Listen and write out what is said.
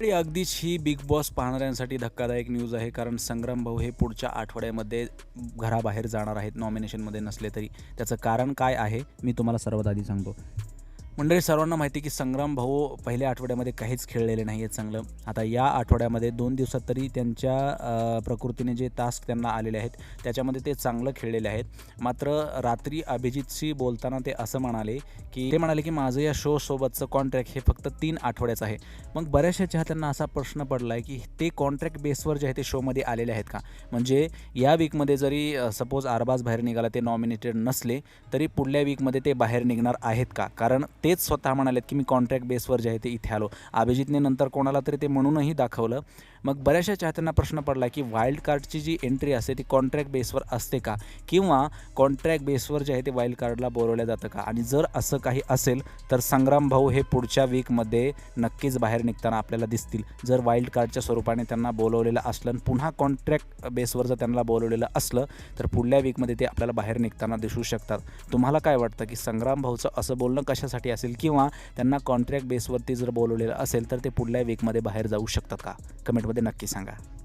आणि अगदीच ही big boss पाहणाऱ्यांसाठी धक्कादायक न्यूज आहे कारण संग्राम भाऊ हे पुढच्या आठवड्यामध्ये घराबाहेर जाणार आहेत नॉमिनेशनमध्ये नसले तरी. त्याचं कारण काय आहे मी तुम्हाला सर्वात आधी सांगतो. मंडळी सर्वांना माहिती आहे की संग्राम भाऊ पहिल्या आठवड्यामध्ये काहीच खेळलेले नाही आहेत चांगलं. आता या आठवड्यामध्ये दोन दिवसात तरी त्यांच्या प्रकृतीने जे टास्क त्यांना आलेले आहेत त्याच्यामध्ये ते चांगलं खेळलेले आहेत. मात्र रात्री अभिजितशी बोलताना ते असं म्हणाले की ते म्हणाले की माझं या शोसोबतचं कॉन्ट्रॅक्ट हे फक्त तीन आठवड्याचं आहे. मग बऱ्याचशा चाहत्यांना असा प्रश्न पडला आहे की ते कॉन्ट्रॅक्ट बेसवर जे आहे ते शोमध्ये आलेले आहेत का? म्हणजे या वीकमध्ये जरी सपोज आरबाज बाहेर निघाला ते नॉमिनेटेड नसले तरी पुढल्या वीकमध्ये ते बाहेर निघणार आहेत का? कारण तेच स्वतः म्हणालेत की मी कॉन्ट्रॅक्ट बेसवर जे आहे ते इथे आलो. अभिजितने नंतर कोणाला तरी ते म्हणूनही दाखवलं. मग बऱ्याचशा चाहत्यांना प्रश्न पडला की वाईल्ड कार्डची जी एंट्री असते ती कॉन्ट्रॅक्ट बेसवर असते का? किंवा कॉन्ट्रॅक्ट बेसवर जे आहे ते वाईल्ड कार्डला बोलवलं जातं का? आणि जर असं काही असेल तर संग्राम भाऊ हे पुढच्या वीकमध्ये नक्कीच बाहेर निघताना आपल्याला दिसतील. जर वाईल्ड कार्डच्या स्वरूपाने त्यांना बोलवलेलं असलं आणि पुन्हा कॉन्ट्रॅक्ट बेसवर जर त्यांना बोलवलेलं असलं तर पुढल्या वीकमध्ये ते आपल्याला बाहेर निघताना दिसू शकतात. तुम्हाला काय वाटतं की संग्राम भाऊचं असं बोलणं कशासाठी असेल किंवा त्यांना कॉन्ट्रॅक्ट बेसवरती जर बोलवलेलं असेल तर ते पुढल्या वीकमध्ये बाहेर जाऊ शकतात का? कमेंटमध्ये कमेंटमध्ये नक्की सांगा